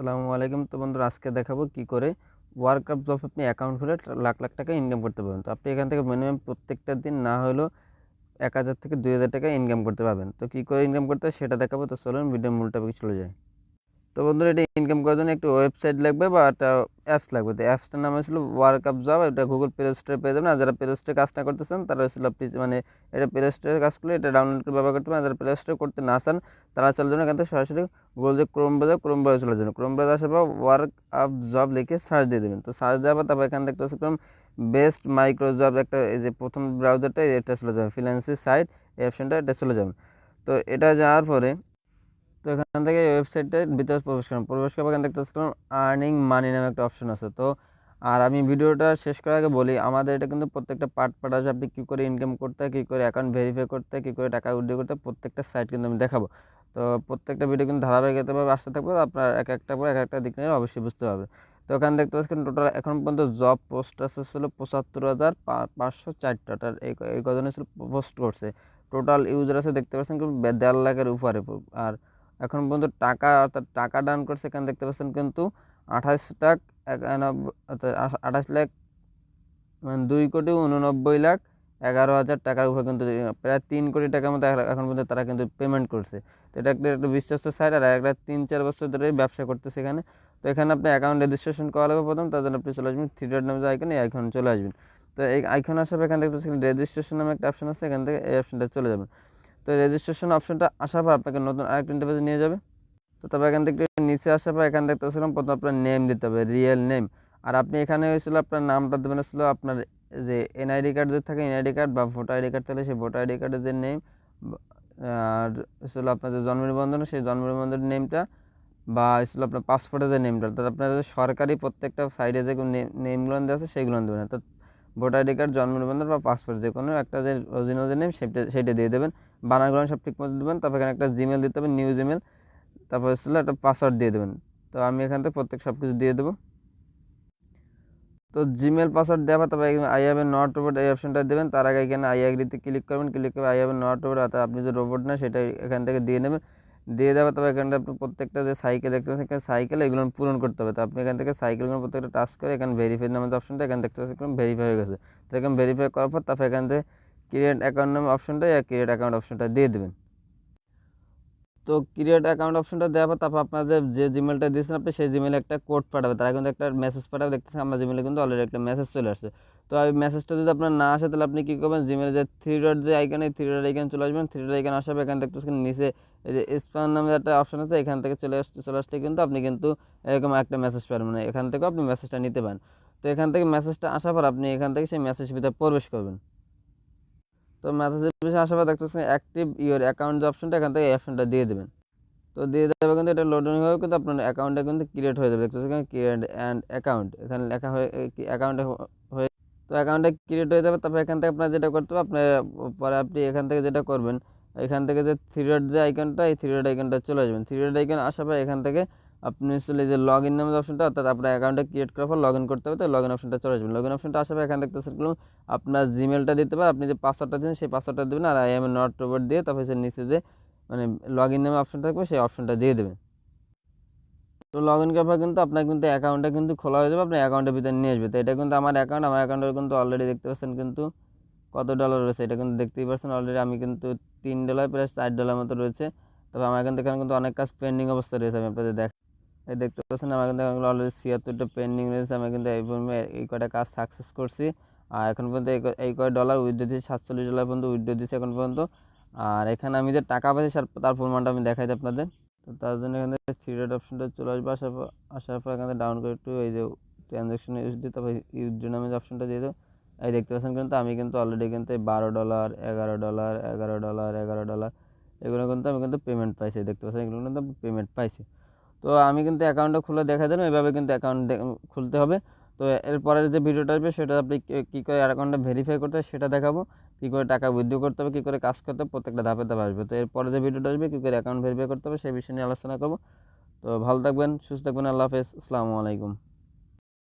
আসসালামু আলাইকুম। তো বন্ধুরা, আজকে দেখাবো কি করে ওয়ার্ক আপ জব আপনি অ্যাকাউন্ট খুলে লাখ লাখ টাকা ইনকাম করতে পারবেন। তো আপনি এখান থেকে মিনিমাম প্রত্যেকটা দিন না হলেও এক হাজার থেকে দুই হাজার টাকা ইনকাম করতে পারবেন। তো কী করে ইনকাম করতে হয় সেটা দেখাবো। তো চলুন ভিডিও মূল টপিক চলে যায় তো বন্ধুরা, এটা ইনকাম করার জন্য একটি ওয়েবসাইট লাগবে বা একটা অ্যাপস লাগবে। তো অ্যাপসটার নাম হয়েছিল ওয়ার্ক আপ জব এটা গুগল প্লে স্টোরে পেয়ে যাবেন। আর যারা প্লে স্টোরে কাজ না করতেছেন, তারা হচ্ছিল আপনি মানে এটা প্লে স্টোরে কাজ করলে এটা ডাউনলোড করে ব্যবহার করতে পারেন। যারা প্লে স্টোরে করতে না চান, তারা চলে যাবেন এখান থেকে সরাসরি গুগল যে ক্রোম ব্রাউজার ক্রোম ব্রাউজার চলে যাবেন। ক্রোম ব্রাউজার আসার পর ওয়ার্ক আপ জব লিখে সার্চ দিয়ে দেবেন। তো সার্চ দেওয়ার পর তারপর এখান থেকে একটা বেস্ট মাইক্রো জব একটা এই যে প্রথম ব্রাউজারটা এটা চলে যাবে। ফ্রিল্যান্সি সাইট এই অপশনটা এটা চলে যাবেন তো এটা যাওয়ার পরে তো এখান থেকে ওয়েবসাইটের ভিতরে প্রবেশ করলাম প্রবেশ করার এখান দেখতে আর্নিং মানি নামে একটা অপশন আছে। তো আর আমি ভিডিওটা শেষ করার আগে বলি, আমাদের এটা কিন্তু প্রত্যেকটা পার্ট পার্ট আছে আপনি কী করে ইনকাম করতে কী করে অ্যাকাউন্ট ভেরিফাই করতে কী করে টাকা উইথড্র করতে প্রত্যেকটা সাইট কিন্তু আমি দেখাবো। তো প্রত্যেকটা ভিডিও কিন্তু ধারাবাহিকতাভাবে আসতে থাকবে, আপনার এক একটা পর এক একটা দিক নিয়ে অবশ্যই বুঝতে পারবে তো এখানে দেখতে পাচ্ছেন টোটাল এখন পর্যন্ত জব পোস্ট আছে ছিল পঁচাত্তর হাজার পাঁচশো চারটা। এই এই কজনে ছিল পোস্ট করছে। টোটাল ইউজার আছে দেখতে পাচ্ছেন কিন্তু দেড় লাখের উপরে। আর এখন পর্যন্ত টাকা, অর্থাৎ টাকা ডান করছে, এখানে দেখতে পাচ্ছেন কিন্তু আঠাশ লাখ আঠাশ লাখ মানে দুই কোটি উননব্বই লাখ এগারো হাজার টাকার উপরে কিন্তু প্রায় তিন কোটি টাকার মতো এখন পর্যন্ত তারা কিন্তু পেমেন্ট করছে। তো এটা একটা একটা বিশ্বস্ত সাইট আর একটা তিন, চার বছর ধরে ব্যবসা করতেছে এখানে। তো এখানে আপনি অ্যাকাউন্ট রেজিস্ট্রেশন করা লাগবে প্রথম, তার জন্য আপনি চলে আসবেন থ্রি ডট নামে আইকন এই আইকন চলে আসবেন। তো এই আইকন আসার এখান থেকে রেজিস্ট্রেশন নামে একটা অপশন আছে, এখান থেকে এই অপশনটা চলে যাবেন তো রেজিস্ট্রেশন অপশনটা আসার পর আপনাকে নতুন আরেকটা ইন্টারফেসে নিয়ে যাবে। তো তবে এখান থেকে নিচে আসার পর এখান দেখতে পাচ্ছিলাম প্রথম আপনার নেম দিতে হবে রিয়েল নেম আর আপনি এখানে হয়েছিল আপনার নামটা দেবেন হচ্ছিল আপনার যে এনআইডি কার্ড যদি থাকে এনআইডি কার্ড বা ভোটার আইডি কার্ড থাকলে সেই ভোটার আইডি কার্ডের যে নেম আর হচ্ছিল আপনার যে জন্ম নিবন্ধন, সেই জন্ম নিবন্ধনের নেমটা বা হচ্ছিল আপনার পাসপোর্টের যে নেমটা অর্থাৎ আপনার সরকারি প্রত্যেকটা সাইডে যে নেমগুলো দেওয়া আছে, সেইগুলো দেবেন অর্থাৎ ভোটার আইডি কার্ড জন্ম নিবন্ধন বা পাসপোর্ট যে কোনো একটা যে অরিজিনাল যে নেম সেটা সেইটা দিয়ে দেবেন। বানানগুলো সব ঠিক মতো দেবেন। তারপর এখানে একটা জিমেল দিতে হবে নিউ জিমেল তারপর হচ্ছিল একটা পাসওয়ার্ড দিয়ে দেবেন। তো আমি এখান থেকে প্রত্যেক সব কিছু দিয়ে দেবো। তো জিমেল পাসওয়ার্ড দেওয়া তবে I have a not robot এই অপশনটা দেবেন। তার আগে এখানে আই অ্যাগ্রিতে ক্লিক করবেন। ক্লিক করে I have a not robot অর্থাৎ আপনি যে রোবট না, সেটা এখান থেকে দিয়ে নেবেন। দিয়ে দেওয়া তবে এখানটা আপনি প্রত্যেকটা যে সাইকেল দেখতে পাচ্ছেন, এখানে সাইকেল এগুলো পূরণ করতে হবে। তো আপনি এখান থেকে সাইকেলগুলো প্রত্যেকটা টাচ করে এখানে ভেরিফাই নামের অপশনটা এখানে দেখতে পাচ্ছেন ভেরিফাই হয়ে গেছে। তো এখানে ভেরিফাই করার পর তারপর এখান থেকে ক্রিয়েট অ্যাকাউন্ট নামে অপশনটা ক্রিয়েট অ্যাকাউন্ট অপশনটা দিয়ে দেবেন। তো ক্রিয়েট অ্যাকাউন্ট অপশনটা দেওয়ার পর তারপর আপনাদের যে জিমেলটা দিয়েছেন আপনি, সেই জিমেলে একটা কোড পাঠাবে। তারা কিন্তু একটা মেসেজ পাঠাবে, দেখতেছেন আমার জিমেলে কিন্তু অলরেডি একটা মেসেজ চলে আসছে। তো ওই মেসেজটা যদি আপনার না আসে, তাহলে আপনি কী করবেন? জিমেলে যে থ্রি ডট যে আইকান এই থ্রি ডট আইকান চলে আসবেন। থ্রি ডট আইকান আসাবে এখান থেকে নিচে এই যে স্প্যান নামে একটা অপশন আছে, এখান থেকে চলে আসতে চলে আসতে কিন্তু আপনি কিন্তু এরকম একটা মেসেজ পাবেন। মানে এখান থেকেও আপনি মেসেজটা নিতে পারেন। তো এখান থেকে মেসেজটা আসার পর আপনি এখান থেকে সেই মেসেজ ভিতরে প্রবেশ করবেন। তো মেসেজের বিষয়ে আসার পর দেখতেছেন অ্যাক্টিভ ইউর অ্যাকাউন্ট যে অপশনটা এখান থেকে অপশনটা দিয়ে দেবেন। তো দিয়ে দেবে কিন্তু এটা লোডিং হয়ে কিন্তু আপনার অ্যাকাউন্টটা কিন্তু ক্রিয়েট হয়ে যাবে। দেখতে পাচ্ছেন ক্রিয়েট অ্যান্ড অ্যাকাউন্ট এখানে লেখা হয়ে অ্যাকাউন্টে হয়ে, তো অ্যাকাউন্টটা ক্রিয়েট হয়ে যাবে। তারপর এখান থেকে আপনার যেটা করতে হবে, আপনার, পরে আপনি এখান থেকে যেটা করবেন, এখান থেকে যে থ্রি ডট যে আইকনটা এই থ্রি ডট আইকনটা চলে আসবেন। থ্রি ডট আইকন আসার পর এখান থেকে আপনি আসলে যে লগ ইন নামের অপশনটা অর্থাৎ আপনার অ্যাকাউন্টটা ক্রিয়েট করার পর লগ ইন করতে হবে, তো লগ ইন অপশনটা চলে আসবেন লগ ইন অপশনটা পর এখান থেকে সেগুলো আপনার জিমেলটা দিতে পারে, আপনি যে পাসওয়ার্ডটা দিন সেই পাসওয়ার্ডটা দেবেন, আর আই এম নট রোবট দিয়ে তারপর সে নিচে যে মানে লগ ইন নামে অপশন থাকবে, সেই অপশনটা দিয়ে দেবেন। তো লগ ইন করার পর কিন্তু আপনার কিন্তু অ্যাকাউন্টটা কিন্তু খোলা হয়ে যাবে আপনার অ্যাকাউন্টের ভিতরে নিয়ে আসবে তো এটা কিন্তু আমার অ্যাকাউন্ট আমার অ্যাকাউন্টে কিন্তু অলরেডি দেখতে পাচ্ছেন কিন্তু কত ডলার রয়েছে, এটা কিন্তু দেখতেই পাচ্ছেন অলরেডি আমি কিন্তু তিন ডলার প্রায় চার ডলার মতো রয়েছে। তবে আমার কিন্তু এখানে কিন্তু অনেক কাজ পেন্ডিং অবস্থা রয়েছে, আমি আপনাদের দেখ এই দেখতে পাচ্ছেন, আমার কিন্তু অলরেডি ছিয়াত্তরটা পেন্ডিং রয়েছে। আমি কিন্তু এই পর্যন্ত এই কয়টা কাজ সাকসেস করছি। আর এখন পর্যন্ত এই কয় ডলার উইথড্রো দিয়েছি, সাতচল্লিশ ডলার পর্যন্ত উইথড্রো দিয়েছি এখন পর্যন্ত। আর এখানে আমি যে টাকা পাচ্ছি তার পরিমাণটা আমি দেখাই আপনাদের। তো তার জন্য এখানে ডট অপশনটা চলে আসবে। আসার পর আসার পর এখানে ডাউন করে একটু এই যে ট্রানজ্যাকশন ইউজ দিই তারপর নামে যে অপশনটা দিয়ে দেবো। এই দেখতে পাচ্ছেন কিন্তু আমি কিন্তু অলরেডি কিন্তু বারো ডলার এগারো ডলার এগারো ডলার এগারো ডলার এগুলো কিন্তু আমি কিন্তু পেমেন্ট পাইছি। দেখতে পাচ্ছেন, এগুলো কিন্তু পেমেন্ট পাইছি। তো আমি কিন্তু অ্যাকাউন্টটা খুলে দেখা দিলাম এভাবে কিন্তু অ্যাকাউন্ট খুলতে হবে। তো এরপরের যে ভিডিওটা আসবে, সেটা আপনি কী করে অ্যাকাউন্টটা ভেরিফাই করতে হবে, সেটা দেখাবো। কী করে টাকা উইথড্র করতে হবে, কী করে কাজ করতে হবে, প্রত্যেকটা ধাপে ধাপে আসবে। তো এরপরে যে ভিডিওটা আসবে, কী করে অ্যাকাউন্ট ভেরিফাই করতে হবে, সেই বিষয় নিয়ে আলোচনা করব। তো ভালো থাকবেন, সুস্থ থাকবেন, আল্লাহ হাফেজ, আসসালামু আলাইকুম।